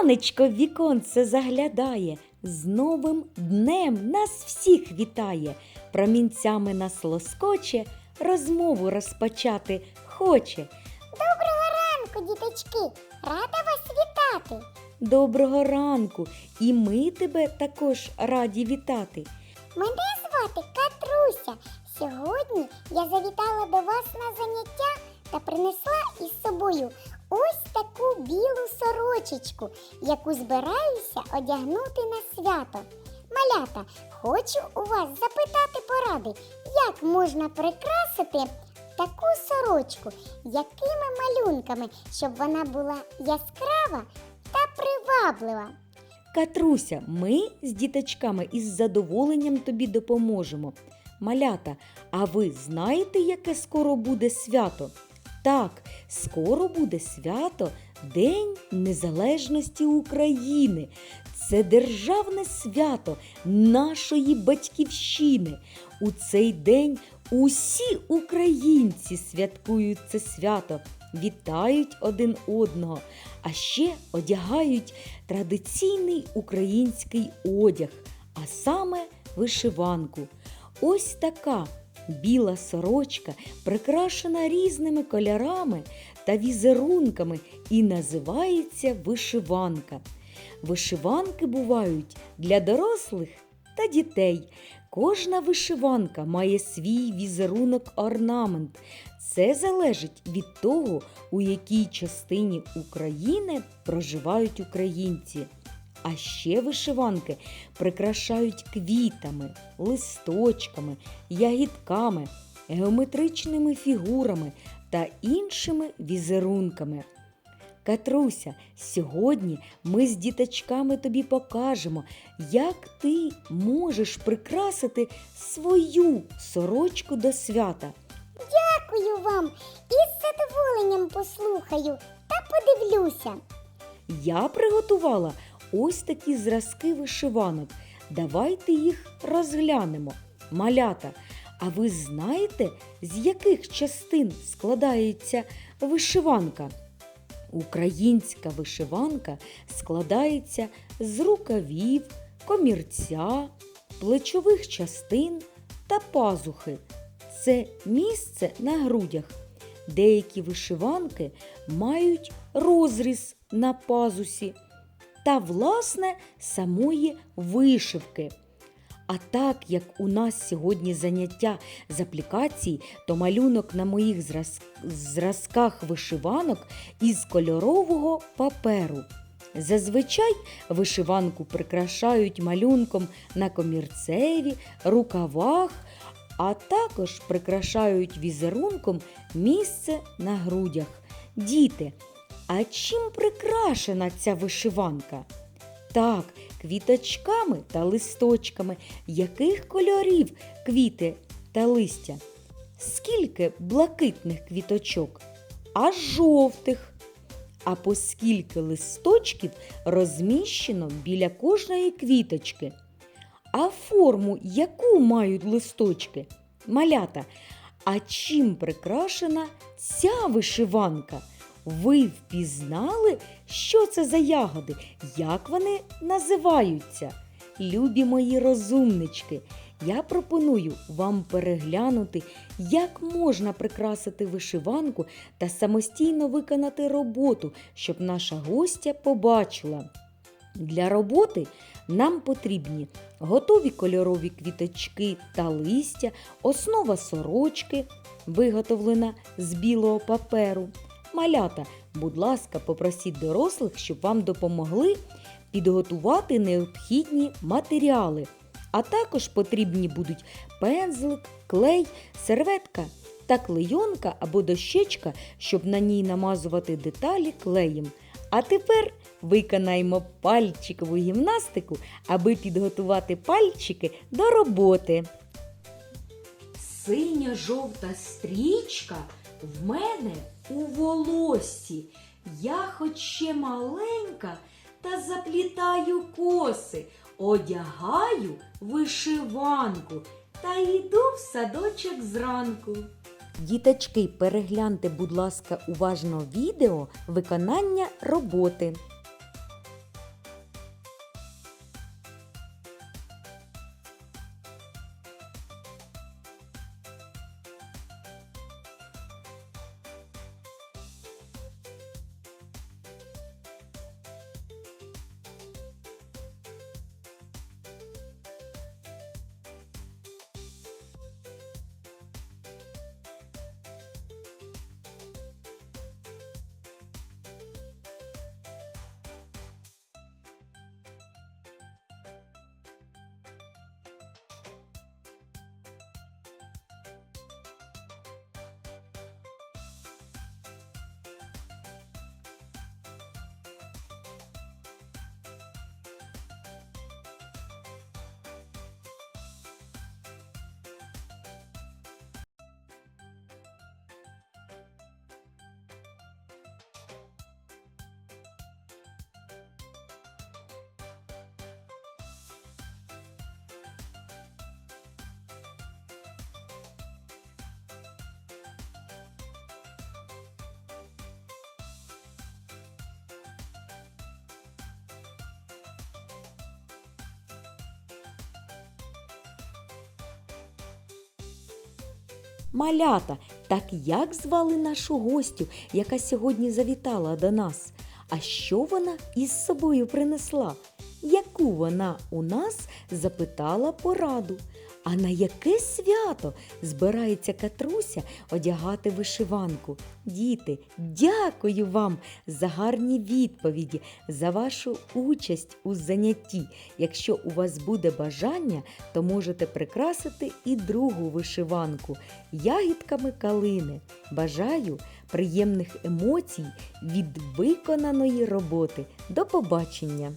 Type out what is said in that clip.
Сонечко в віконце заглядає, з новим днем нас всіх вітає, промінцями нас лоскоче, розмову розпочати хоче. Доброго ранку, діточки! Рада вас вітати! Доброго ранку! І ми тебе також раді вітати. Мене звати Катруся. Сьогодні я завітала до вас на заняття та принесла із собою ось таку білу сорочечку, яку збираюся одягнути на свято. Малята, хочу у вас запитати поради, як можна прикрасити таку сорочку, якими малюнками, щоб вона була яскрава та приваблива. Катруся, ми з діточками із задоволенням тобі допоможемо. Малята, а ви знаєте, яке скоро буде свято? Так, скоро буде свято День Незалежності України. Це державне свято нашої батьківщини. У цей день усі українці святкують це свято, вітають один одного, а ще одягають традиційний український одяг, а саме вишиванку. Ось така біла сорочка, прикрашена різними кольорами та візерунками, і називається вишиванка. Вишиванки бувають для дорослих та дітей. Кожна вишиванка має свій візерунок орнамент. Це залежить від того, у якій частині України проживають українці. А ще вишиванки прикрашають квітами, листочками, ягідками, геометричними фігурами та іншими візерунками. Катруся, сьогодні ми з діточками тобі покажемо, як ти можеш прикрасити свою сорочку до свята. Дякую вам і з задоволенням послухаю та подивлюся. Я приготувала ось такі зразки вишиванок. Давайте їх розглянемо. Малята, а ви знаєте, з яких частин складається вишиванка? Українська вишиванка складається з рукавів, комірця, плечових частин та пазухи. Це місце на грудях. Деякі вишиванки мають розріз на пазусі та, власне, самої вишивки. А так як у нас сьогодні заняття з аплікації, то малюнок на моїх зраз- зразках вишиванок із кольорового паперу. Зазвичай вишиванку прикрашають малюнком на комірцеві, рукавах, а також прикрашають візерунком місце на грудях. Діти, а чим прикрашена ця вишиванка? Так, квіточками та листочками. Яких кольорів квіти та листя? Скільки блакитних квіточок? А жовтих. А по скільки листочків розміщено біля кожної квіточки? А форму яку мають листочки? Малята, а чим прикрашена ця вишиванка? Ви впізнали, що це за ягоди? Як вони називаються? Любі мої розумнички, я пропоную вам переглянути, як можна прикрасити вишиванку та самостійно виконати роботу, щоб наша гостя побачила. Для роботи нам потрібні готові кольорові квіточки та листя, основа сорочки, виготовлена з білого паперу. Малята, будь ласка, попросіть дорослих, щоб вам допомогли підготувати необхідні матеріали. А також потрібні будуть пензлик, клей, серветка та клейонка або дощечка, щоб на ній намазувати деталі клеєм. А тепер виконаємо пальчикову гімнастику, аби підготувати пальчики до роботи. Синя-жовта стрічка в мене у волосі. Я хоч ще маленька, та заплітаю коси, одягаю вишиванку та йду в садочок зранку. Діточки, перегляньте, будь ласка, уважно відео виконання роботи. Малята, так як звали нашу гостю, яка сьогодні завітала до нас? А що вона із собою принесла? Яку вона у нас запитала пораду? А на яке свято збирається Катруся одягати вишиванку? Діти, дякую вам за гарні відповіді, за вашу участь у занятті. Якщо у вас буде бажання, то можете прикрасити і другу вишиванку ягідками калини. Бажаю приємних емоцій від виконаної роботи. До побачення!